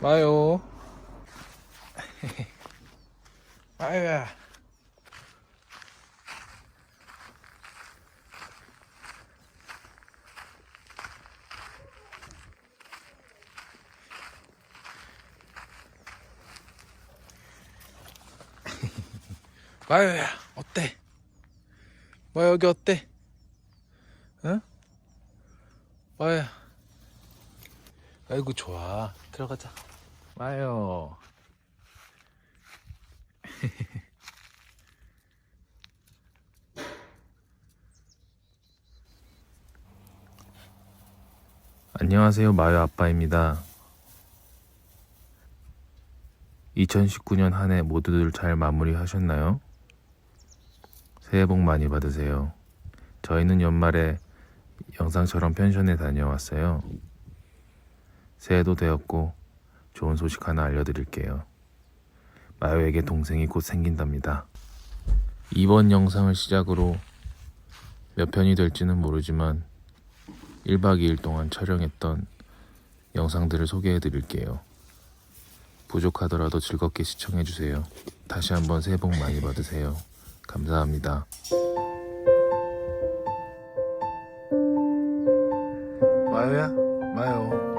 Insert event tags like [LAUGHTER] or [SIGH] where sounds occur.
마요. [LAUGHS] 마요야. [LAUGHS] 마요야, 어때? 마요 여기 어때? 응? 마요야. 아이고 좋아. 들어가자. 마요. [LAUGHS] 안녕하세요. 마요 아빠입니다. 2019년 한 해 모두들 잘 마무리하셨나요? 새해 복 많이 받으세요. 저희는 연말에 영상처럼 펜션에 다녀왔어요. 새해도 되었고 좋은 소식 하나 알려드릴게요. 마요에게 동생이 곧 생긴답니다. 이번 영상을 시작으로 몇 편이 될지는 모르지만 1박 2일 동안 촬영했던 영상들을 소개해 드릴게요. 부족하더라도 즐겁게 시청해 주세요. 다시 한번 새해 복 많이 받으세요. 감사합니다. 마요야? 마요.